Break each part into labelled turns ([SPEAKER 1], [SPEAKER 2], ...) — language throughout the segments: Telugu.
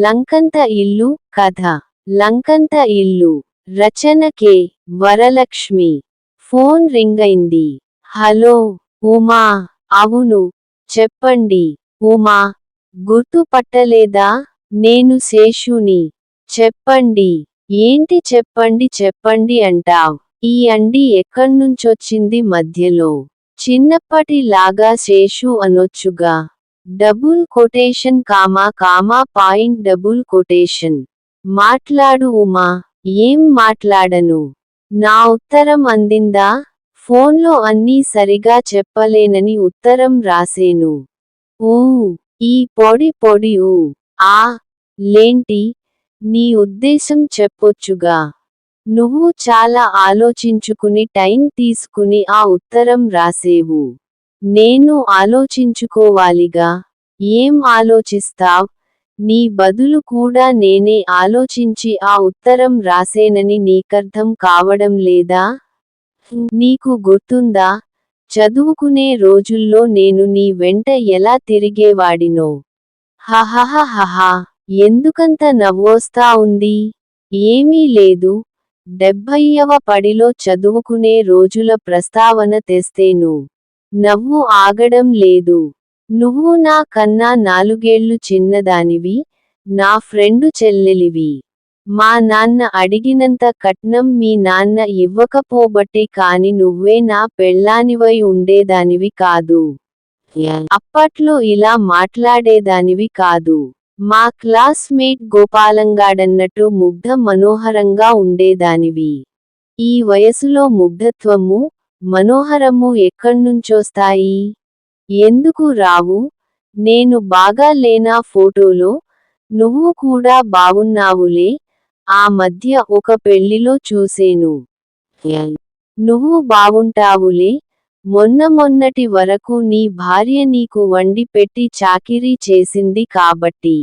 [SPEAKER 1] లంకంత ఇల్లు కథ. లంకంత ఇల్లు. రచన కే. వరలక్ష్మి. ఫోన్ రింగైంది. హలో ఉమా. అవును చెప్పండి. ఉమా గుర్తుపట్టలేదా? నేను శేషుని. చెప్పండి. ఏంటి చెప్పండి చెప్పండి అంటావ్. ఈ అండి ఎక్కడ్నుంచొచ్చింది మధ్యలో. చిన్నప్పటి లాగా Seshu అనొచ్చుగా. Double quotation comma comma point double quotation. మాట్లాడు ఉమా ఏం మాట్లాడను? నా ఉత్తరం అందిందా? ఫోన్లో అన్నీ సరిగా చెప్పలేనని ఉత్తరం రాసేను. ఊ ఈ పొడి పొడి ఊ. ఆ లేంటి? నీ ఉద్దేశం చెప్పొచ్చుగా. నువ్వు చాలా ఆలోచించుకుని టైం తీసుకుని ఆ ఉత్తరం రాసేవు. నేను ఆలోచించుకోవాలిగా. ఏం ఆలోచిస్తావ్? నీ బదులు కూడా నేనే ఆలోచించి ఆ ఉత్తరం రాసేనని నీకర్థం కావడం లేదా? నీకు గుర్తుందా? చదువుకునే రోజుల్లో నేను నీ వెంట ఎలా తిరిగేవాడినో? హహహహహా. ఎందుకంత నవ్వోస్తా ఉంది? ఏమీ లేదు. డెబ్భయ్యవ పడిలో చదువుకునే రోజుల ప్రస్తావన తెస్తేను. నవ్వు ఆగడం లేదు. నువ్వు నా కన్నా నాలుగేళ్ళు చిన్నదానివి నా ఫ్రెండు చెల్లెలివి. మా నాన్న అడిగినంత కట్నం మీ నాన్న ఇవ్వకపోబట్టి కాని నువ్వే నా పెళ్ళానివై ఉండేదానివి కాదు. అప్పట్లో ఇలా మాట్లాడేదానివి కాదు. మా క్లాస్మేట్ గోపాలంగాడన్నట్టు ముగ్ధ మనోహరంగా ఉండేదానివి. ఈ వయసులో ముగ్ధత్వము మనోహరము ఎక్కడ్నుంచొస్తాయి? ఎందుకు రావు? నేను బాగా లేనా ఫోటోలో? నువ్వు కూడా బావున్నావులే? ఆ మధ్య ఒక పెళ్ళిలో చూసేను. నువ్వు బావుంటావులే? మొన్న మొన్నటి వరకు నీ భార్య నీకు వండి పెట్టి చాకిరీ చేసింది కాబట్టి.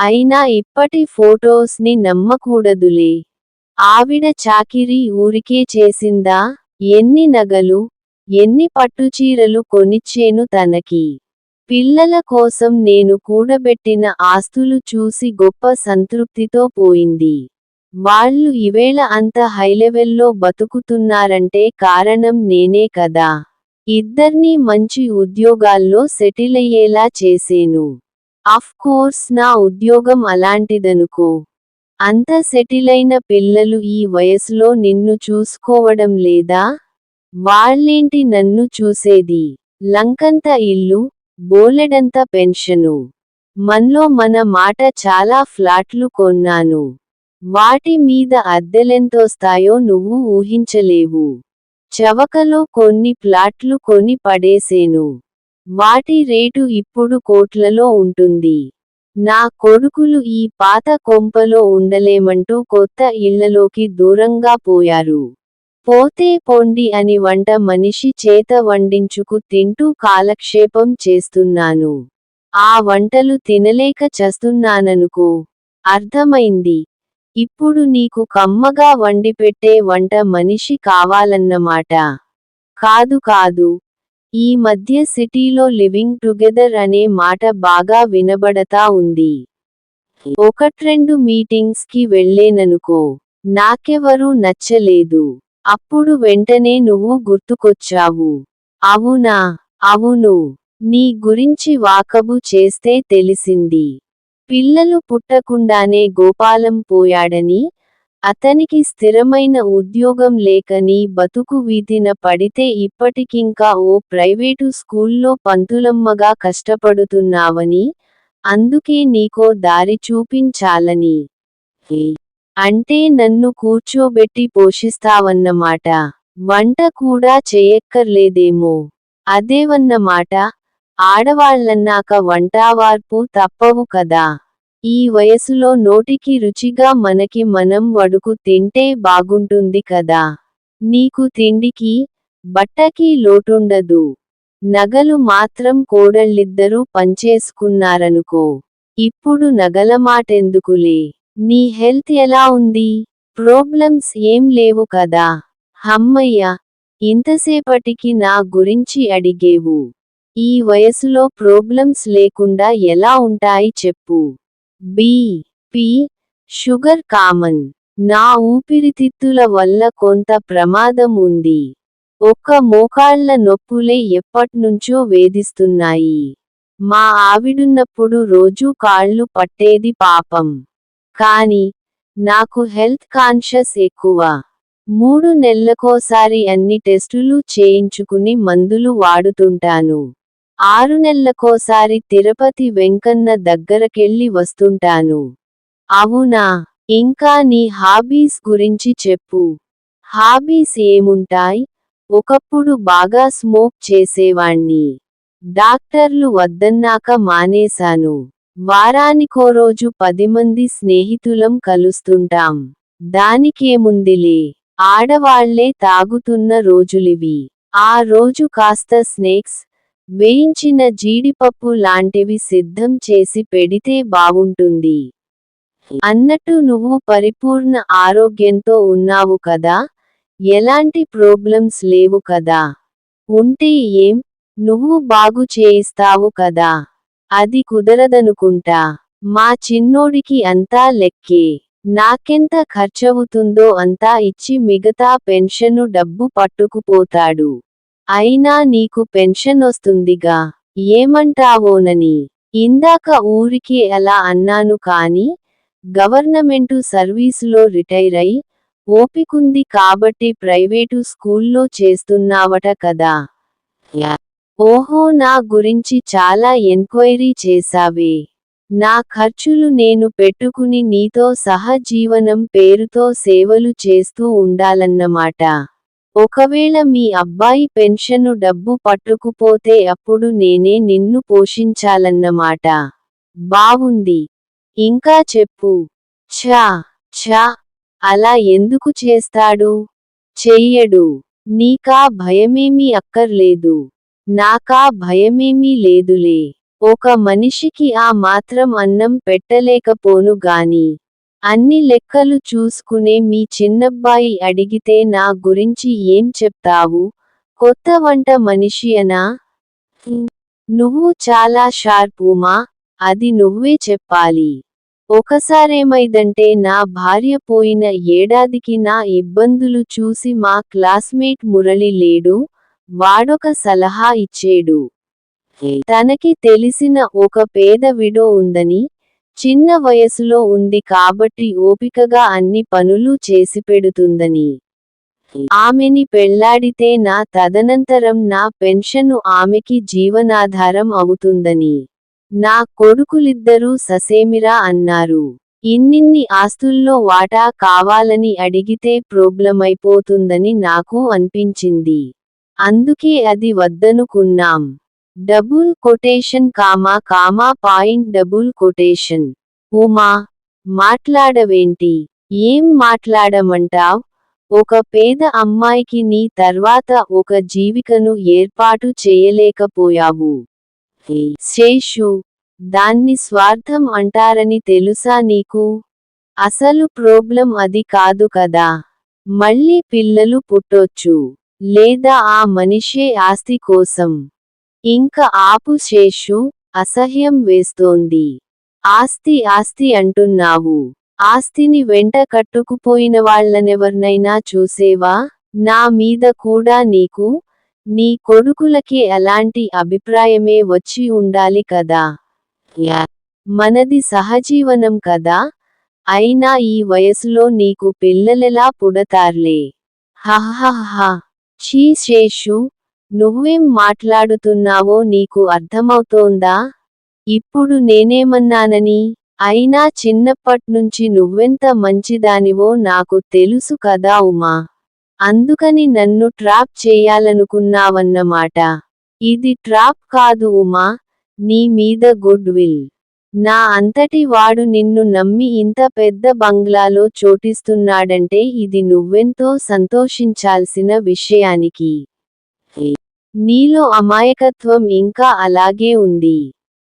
[SPEAKER 1] అయినా ఇప్పటి ఫోటోస్ని నమ్మకూడదులే. ఆవిడ చాకిరీ ఊరికే చేసిందా? ఎన్ని నగలు ఎన్ని పట్టుచీరలు కొనిచ్చేను తనకి. పిల్లల కోసం నేను కూడబెట్టిన ఆస్తులు చూసి గొప్ప సంతృప్తితో పోయింది. వాళ్ళు ఇవేళ అంత హైలెవెల్లో బతుకుతున్నారంటే కారణం నేనే కదా. ఇద్దర్నీ మంచి ఉద్యోగాల్లో సెటిలయ్యేలా చేసేను. అఫ్ కోర్స్ నా ఉద్యోగం అలాంటిదనుకో. అంత సెటిలైన పిల్లలు ఈ వయసులో నిన్ను చూసుకోవడం లేదా? వాళ్ళేంటి నన్ను చూసేది? లంకంత ఇల్లు బోలెడంత పెన్షను. మన్లో మన మాట చాలా ఫ్లాట్లు కొన్నాను. వాటి మీద అద్దెలెంతోస్తాయో నువ్వు ఊహించలేవు. చవకలో కొన్ని ప్లాట్లు కొని పడేసేను. వాటి రేటు ఇప్పుడు కోట్లలో ఉంటుంది. నా కొడుకులు ఈ పాత కొంపలో ఉండలేమంటూ కొత్త ఇళ్ళలోకి దూరంగా పోయారు. పోతే పొండి అని వంట మనిషి చేత వండించుకు తింటూ కాలక్షేపం చేస్తున్నాను. ఆ వంటలు తినలేక చస్తున్నాననుకో. అర్థమైంది. ఇప్పుడు నీకు కమ్మగా వండిపెట్టే వంట మనిషి కావాలన్నమాట. కాదు కాదు. ఈ మధ్య సిటీలో లివింగ్ టుగెదర్ అనే మాట బాగా వినబడతా ఉంది. ఒకట్రెండు మీటింగ్స్కి వెళ్ళేననుకో నాకెవరూ నచ్చలేదు. అప్పుడు వెంటనే నువ్వు గుర్తుకొచ్చావు. అవునా? అవును. నీ గురించి వాకబు చేస్తే తెలిసింది. పిల్లలు పుట్టకుండానే గోపాలం పోయాడని అతనికి స్థిరమైన ఉద్యోగం లేకని బతుకు వీధిన పడితే ఇప్పటికింకా ఓ ప్రైవేటు స్కూల్లో పంతులమ్మగా కష్టపడుతున్నావని అందుకే నీకో దారి చూపించాలని. అంటే నన్ను కూర్చోబెట్టి పోషిస్తావన్నమాట. వంట కూడా చేయక్కర్లేదేమో. అదేవన్నమాట? ఆడవాళ్ళన్నాక వంటావార్పు తప్పవు కదా. ఈ వయసులో నోటికి రుచిగా మనకి మనం వడుకు తింటే బాగుంటుంది కదా. నీకు తిండికి బట్టకి లోటుండదు. నగలు మాత్రం కోడళ్ళిద్దరూ పంచేసుకున్నారనుకో. ఇప్పుడు నగలమాటెందుకులే నీ హెల్త్ ఎలా ఉంది? ప్రోబ్లమ్స్ ఏం లేవు కదా. హమ్మయ్య ఇంతసేపటికి నా గురించి అడిగేవు. ఈ వయసులో ప్రోబ్లమ్స్ లేకుండా ఎలా ఉంటాయి చెప్పు. B P sugar common. నా ఊపిరితిత్తుల వల్ల కొంత ప్రమాదం ఉంది. ఒక్క మోకాళ్ళ నొప్పులే ఎప్పట్నుంచో వేధిస్తున్నాయి. మా ఆవిడున్నప్పుడు రోజూ కాళ్ళు పట్టేది పాపం. కాని నాకు హెల్త్ కాన్షియస్ ఎక్కువ. మూడు నెలలకోసారి అన్ని టెస్టులు చేయించుకుని మందులు వాడుతుంటాను. ఆరు నెలలకోసారి తిరుపతి వెంకన్న దగ్గరకెళ్ళి వస్తుంటాను. అవునా? ఇంకా నీ హాబీస్ గురించి చెప్పు. హాబీస్ ఏముంటాయి? ఒకప్పుడు బాగా స్మోక్ చేసేవాణ్ణి. డాక్టర్లు వద్దన్నాక మానేశాను. వారానికో రోజు పది మంది స్నేహితులం కలుస్తుంటాం. దానికేముందిలే? ఆడవాళ్ళే తాగుతున్న రోజులివి. ఆ రోజు కాస్త స్నేక్స్ వేయించిన జీడిపప్పు లాంటివి సిద్ధం చేసి పెడితే బావుంటుంది అన్నట్టు నువ్వు పరిపూర్ణ ఆరోగ్యంతో ఉన్నావు కదా? ఎలాంటి ప్రోబ్లమ్స్ లేవు కదా? ఉంటే ఏం? నువ్వు బాగు చేయిస్తావు కదా? అది కుదరదనుకుంటా. మా చిన్నోడికి అంతా లెక్కే. నాకెంత ఖర్చవుతుందో అంతా ఇచ్చి మిగతా పెన్షను డబ్బు పట్టుకుపోతాడు. అయినా నీకు పెన్షన్ వస్తుందిగా. ఏమంటావోనని. ఇందాక ఊరికే అలా అన్నాను కాని గవర్నమెంటు సర్వీసులో రిటైరై ఓపికుంది కాబట్టి ప్రైవేటు స్కూల్లో చేస్తున్నావట కదా. ఓహో నా గురించి చాలా ఎంక్వైరీ చేశావే. నా ఖర్చులు నేను పెట్టుకుని నీతో సహజీవనం పేరుతో సేవలు చేస్తూ ఉండాలన్నమాట. ఒకవేళ మీ అబ్బాయి పెన్షను డబ్బు పట్టుకుపోతే అప్పుడు నేనే నిన్ను పోషించాలన్నమాట. బావుంది. ఇంకా చెప్పు. ఛా ఛా. అలా ఎందుకు చేస్తాడు? చెయ్యడు. నీకా భయమేమీ అక్కర్లేదు. నాకా భయమేమీ లేదులే. ఒక మనిషికి ఆ మాత్రం అన్నం పెట్టలేకపోను గాని. అన్ని లెక్కలు చూసుకునే మీ చిన్నబ్బాయి అడిగితే నా గురించి ఏం చెప్తావు? కొత్త వంట మనిషి అనా? నువ్వు చాలా షార్ప్ ఉమా? అది నువ్వే చెప్పాలి. ఒకసారేమైందంటే నా భార్య పోయిన ఏడాదికి నా ఇబ్బందులు చూసి మా క్లాస్మేట్ మురళి లేడు వాడొక సలహా ఇచ్చేడు. తనకి తెలిసిన ఒక పేద విడో ఉందని చిన్న వయసులో ఉంది కాబట్టి ఓపికగా అన్ని పనులు చేసిపెడుతుందని ఆమెని పెళ్ళాడితే నా తదనంతరం నా పెన్షను ఆమెకి జీవనాధారం అవుతుందని. నా కొడుకులిద్దరూ ససేమిరా అన్నారు. ఇన్నిన్ని ఆస్తుల్లో వాటా కావాలని అడిగితే ప్రోబ్లమైపోతుందని నాకు అనిపించింది. అందుకే అది వద్దనుకున్నాం. Double quotation comma comma point double quotation. Uma మాట్లాడవేంటి? ఏం మాట్లాడమంటావ్? ఒక పేద అమ్మాయికి నీ తర్వాత ఒక జీవికను ఏర్పాటు చేయలేకపోయావు. శేషు దాన్ని స్వార్థం అంటారని తెలుసా నీకు? అసలు ప్రోబ్లం అది కాదు కదా. మళ్ళీ పిల్లలు పుట్టొచ్చు. లేదా ఆ మనిషే ఆస్తి కోసం. ఇంక ఆపు శేషు అసహ్యం వేస్తోంది. ఆస్తి ఆస్తి అంటున్నావు. ఆస్తిని వెంట కట్టుకుపోయిన వాళ్ళనెవర్నైనా చూసేవా? నా మీద కూడా నీకు నీ కొడుకులకి అలాంటి అభిప్రాయమే వచ్చి ఉండాలి కదా? మనది సహజీవనం కదా? అయినా ఈ వయసులో నీకు పిల్లలెలా పుడతార్లే? హహ ఛీ శేషు నువ్వేం మాట్లాడుతున్నావో నీకు అర్థమవుతోందా? ఇప్పుడు నేనేమన్నానని? అయినా చిన్నప్పట్నుంచి నువ్వెంత మంచిదానివో నాకు తెలుసు కదా ఉమా. అందుకని నన్ను ట్రాప్ చేయాలనుకున్నావన్నమాట. ఇది ట్రాప్ కాదు ఉమా. నీ మీద గుడ్ విల్. నా అంతటి వాడు నిన్ను నమ్మి ఇంత పెద్ద బంగ్లాలో చోటిస్తున్నాడంటే ఇది నువ్వెంతో సంతోషించాల్సిన విషయానికి. నీలో అమాయకత్వం ఇంకా అలాగే ఉంది.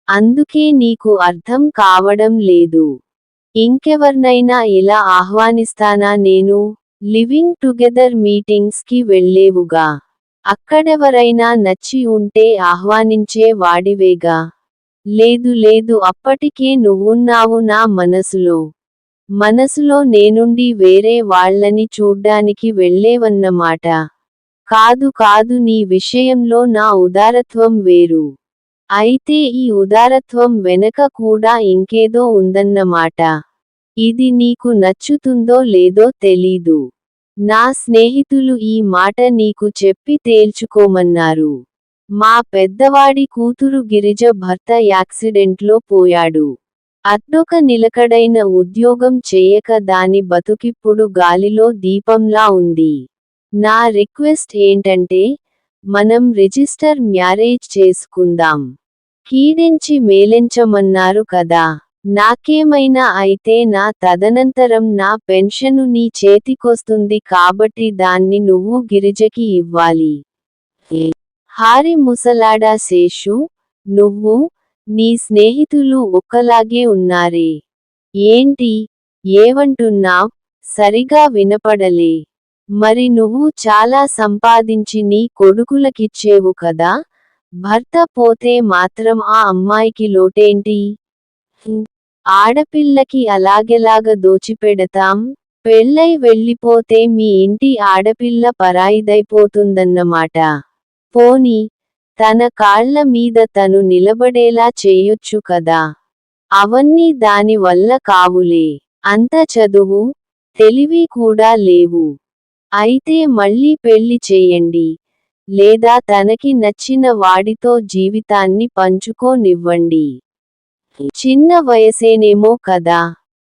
[SPEAKER 1] అందుకే నీకు అర్థం కావడం లేదు. ఇంకెవర్నైనా ఇలా ఆహ్వానిస్తానా నేను? లివింగ్ టుగెదర్ మీటింగ్స్కి వెళ్ళేవుగా అక్కడెవరైనా నచ్చి ఉంటే ఆహ్వానించే వాడివేగా? లేదు లేదు అప్పటికే నువ్వున్నావు నా మనసులో. మనసులో నేనుండి వేరే వాళ్ళని చూడ్డానికి వెళ్ళేవన్నమాట. కాదు కాదు నీ విషయంలో నా ఉదారత్వం వేరు. అయితే ఈ ఉదారత్వం వెనక కూడా ఇంకేదో ఉందన్నమాట ఇది నీకు నచ్చుతుందో లేదో తెలీదు. నా స్నేహితులు ఈ మాట నీకు చెప్పి తేల్చుకోమన్నారు. మా పెద్దవాడి కూతురు గిరిజ భర్త యాక్సిడెంట్లో పోయాడు. అద్దొక నిలకడైన ఉద్యోగం చేయక దాని బతుకిప్పుడు గాలిలో దీపంలా ఉంది. నా రిక్వెస్ట్ ఏంటంటే మనం రిజిస్టర్ మ్యారేజ్ చేసుకుందాం. కీడించి మేలెంచమన్నారు కదా. నాకేమైనా అయితే నా తదనంతరం నా పెన్షను నీ చేతికొస్తుంది కాబట్టి దాన్ని నువ్వు గిరిజకి ఇవ్వాలి. హారి ముసలాడా శేషు నువ్వు నీ స్నేహితులు ఒక్కలాగే ఉన్నారే. ఏంటి? ఏవంటున్నావ్? సరిగా వినపడలే. మరి నువ్వు చాలా సంపాదించి నీ కొడుకులకిచ్చేవు కదా? భర్త పోతే మాత్రం ఆ అమ్మాయికి లోటేంటి? ఆడపిల్లకి అలాగెలాగ దోచిపెడతాం. పెళ్ళై వెళ్ళిపోతే మీ ఇంటి ఆడపిల్ల పరాయిదైపోతుందన్నమాట. పోని తన కాళ్ళ మీద తను నిలబడేలా చేయొచ్చు కదా? అవన్నీ దాని వల్ల కావులే. అంత చదువు తెలివి కూడా లేవు. అయితే మళ్ళీ పెళ్ళి చేయండి. లేదా తనకి నచ్చిన వాడితో జీవితాన్ని పంచుకోనివ్వండి. చిన్న వయసేనేమో కదా.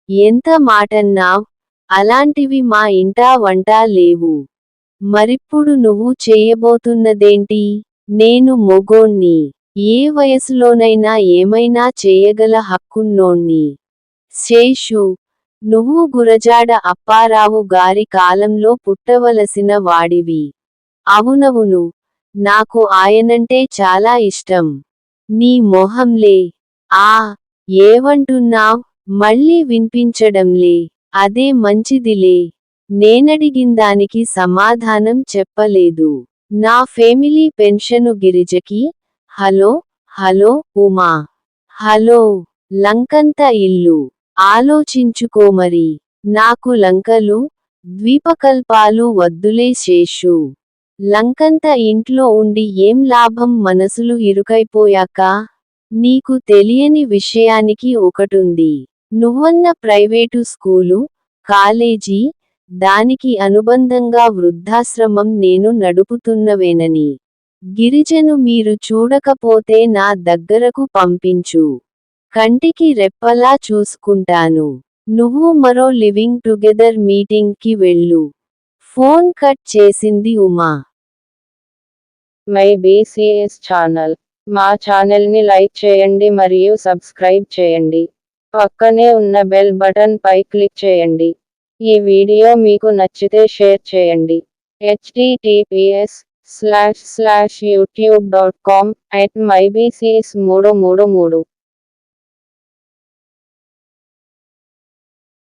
[SPEAKER 1] ఎంత మాటన్నావ్ అలాంటివి మా ఇంటా వంటా లేవు. మరిప్పుడు నువ్వు చేయబోతున్నదేంటి? నేను మొగోణ్ణి. ఏ వయసులోనైనా ఏమైనా చేయగల హక్కున్నోణ్ణి. శేషు నువ్వు గురజాడ అప్పారావు గారి కాలంలో పుట్టవలసిన వాడివి. అవునవును నాకు ఆయనంటే చాలా ఇష్టం. నీ మొహంలే. ఆ ఏవంటున్నావ్? మళ్ళీ వినిపించడంలే. అదే మంచిదిలే. నేనడిగిందానికి సమాధానం చెప్పలేదు. నా family pension గిరిజకి. Hello hello Uma. Hello లంకంత ఇల్లు. ఆలోచించుకోమరి నాకు లంకలు ద్వీపకల్పాలు వద్దులే శేషు. లంకంత ఇంట్లో ఉండి ఏం లాభం మనసులు ఇరుకైపోయాక? నీకు తెలియని విషయానికి ఒకటుంది. నువ్వన్న ప్రైవేటు స్కూలు కాలేజీ దానికి అనుబంధంగా వృద్ధాశ్రమం నేను నడుపుతున్నవేనని. గిరిజను మీరు చూడకపోతే నా దగ్గరకు పంపించు. కంటికి రెప్పలా చూసుకుంటాను. నువ్వు మరో లివింగ్ టుగెదర్ మీటింగ్కి వెళ్ళు. ఫోన్ కట్ చేసింది ఉమా.
[SPEAKER 2] My BCs channel. మా ఛానల్ని లైక్ చేయండి మరియు సబ్స్క్రైబ్ చేయండి. పక్కనే ఉన్న బెల్ బటన్ పై క్లిక్ చేయండి. ఈ వీడియో మీకు నచ్చితే షేర్ చేయండి. HTTPS slash slash YouTube dot com at my BCS మూడు మూడు మూడు.